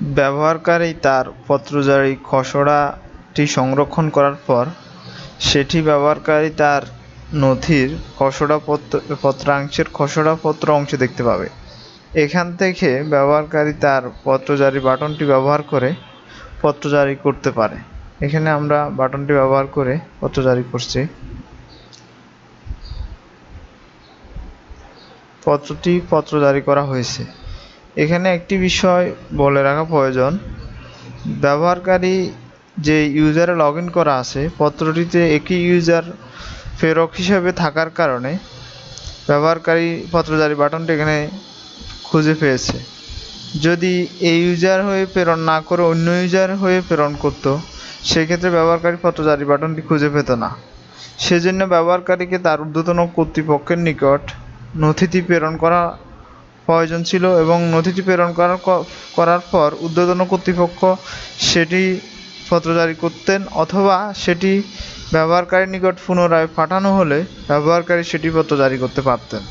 ব্যবহারকারী তার পত্রজারি খসড়াটি সংরক্ষণ করার পর, সেটি ব্যবহারকারী তার নথির খসড়া পত্র, পত্রাংশের খসড়া পত্র অংশ দেখতে পাবে। এখান থেকে ব্যবহারকারী তার পত্রজারি বাটনটি ব্যবহার করে পত্র জারি করতে পারে। এখানে আমরা বাটনটি ব্যবহার করে পত্র জারি করছি। পত্রটি পত্র জারি করা হয়েছে। এখানে একটি বিষয় বলে রাখা প্রয়োজন। ব্যবহারকারী যে ইউজারে লগ ইন করা আছে, পত্রটিতে একই ইউজার প্রেরক হিসেবে থাকার কারণে ব্যবহারকারী পত্রজারি বাটনটি এখানে খুঁজে পেয়েছে। যদি এই ইউজার হয়ে প্রেরণ না করে অন্য ইউজার হয়ে প্রেরণ করতো, সেক্ষেত্রে ব্যবহারকারী পত্রজারি বাটনটি খুঁজে পেত না। সেজন্য ব্যবহারকারীকে তার ঊর্ধ্বতন কর্তৃপক্ষের নিকট নথিটি প্রেরণ করা প্রয়োজন ছিল এবং নথিটি প্রেরণ করার করার পর ঊর্ধ্বতন কর্তৃপক্ষ সেটি পত্র জারি করতেন অথবা সেটি ব্যবহারকারীর নিকট পুনরায় পাঠানো হলে ব্যবহারকারী সেটি পত্র জারি করতে পারতেন।